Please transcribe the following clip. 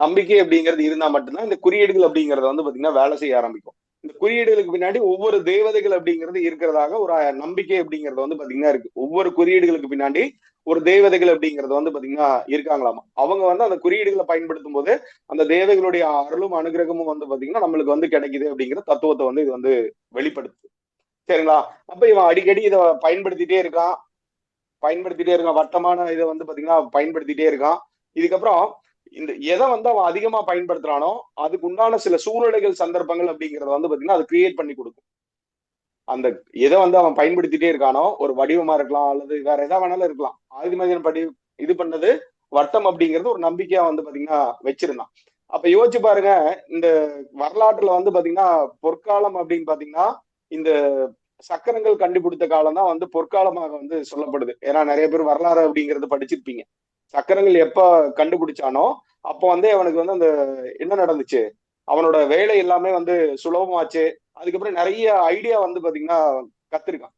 நம்பிக்கை அப்படிங்கிறது இருந்தா மட்டும்தான் இந்த குறியீடுகள் அப்படிங்கறத வந்து பாத்தீங்கன்னா வேலை செய்ய ஆரம்பிக்கும். இந்த குறியீடுகளுக்கு பின்னாடி ஒவ்வொரு தேவதைகள் அப்படிங்கிறது இருக்கிறதாக ஒரு நம்பிக்கை அப்படிங்கறது வந்து பாத்தீங்கன்னா இருக்கு. ஒவ்வொரு குறியீடுகளுக்கு பின்னாடி ஒரு தேவதைகள் அப்படிங்கிறது வந்து பாத்தீங்கன்னா இருக்காங்களாமா? அவங்க வந்து அந்த குறியீடுகளை பயன்படுத்தும் போது அந்த தேவதைகளுடைய அருளும் அனுகிரகமும் வந்து பாத்தீங்கன்னா நம்மளுக்கு வந்து கிடைக்குது அப்படிங்கிற தத்துவத்தை வந்து இது வந்து வெளிப்படுத்துது. சரிங்களா? அப்ப இவன் அடிக்கடி இதை பயன்படுத்திட்டே இருக்கான். பயன்படுத்திட்டே இருக்கான். வட்டமான இதை வந்து பாத்தீங்கன்னா பயன்படுத்திட்டே இருக்கான். இதுக்கப்புறம் இந்த எதை வந்து அவன் அதிகமா பயன்படுத்துறானோ அதுக்கு உண்டான சில சூழ்நிலைகள் சந்தர்ப்பங்கள் அப்படிங்கறத வந்து பாத்தீங்கன்னா அது கிரியேட் பண்ணி கொடுக்கும். அந்த எதை வந்து அவன் பயன்படுத்திட்டே இருக்கானோ ஒரு வடிவமா இருக்கலாம் அல்லது வேற எதா வேணாலும் இருக்கலாம். ஆதிமதியன் படி இது பண்ணது வட்டம் அப்படிங்கிறது ஒரு நம்பிக்கையா வந்து பாத்தீங்கன்னா வச்சிருந்தான். அப்ப யோசிச்சு பாருங்க இந்த வரலாற்றுல வந்து பாத்தீங்கன்னா பொற்காலம் அப்படின்னு பாத்தீங்கன்னா இந்த சக்கரங்கள் கண்டுபிடித்த காலம் தான் வந்து பொற்காலமாக வந்து சொல்லப்படுது. ஏன்னா நிறைய பேர் வரலாறு அப்படிங்கறது படிச்சிருப்பீங்க. சக்கரங்கள் எப்ப கண்டுபிடிச்சானோ அப்போ வந்து அவனுக்கு வந்து அந்த என்ன நடந்துச்சு? அவனோட வேலை எல்லாமே வந்து சுலபமாச்சு. அதுக்கப்புறம் நிறைய ஐடியா வந்து பாத்தீங்கன்னா கத்திருக்கான்.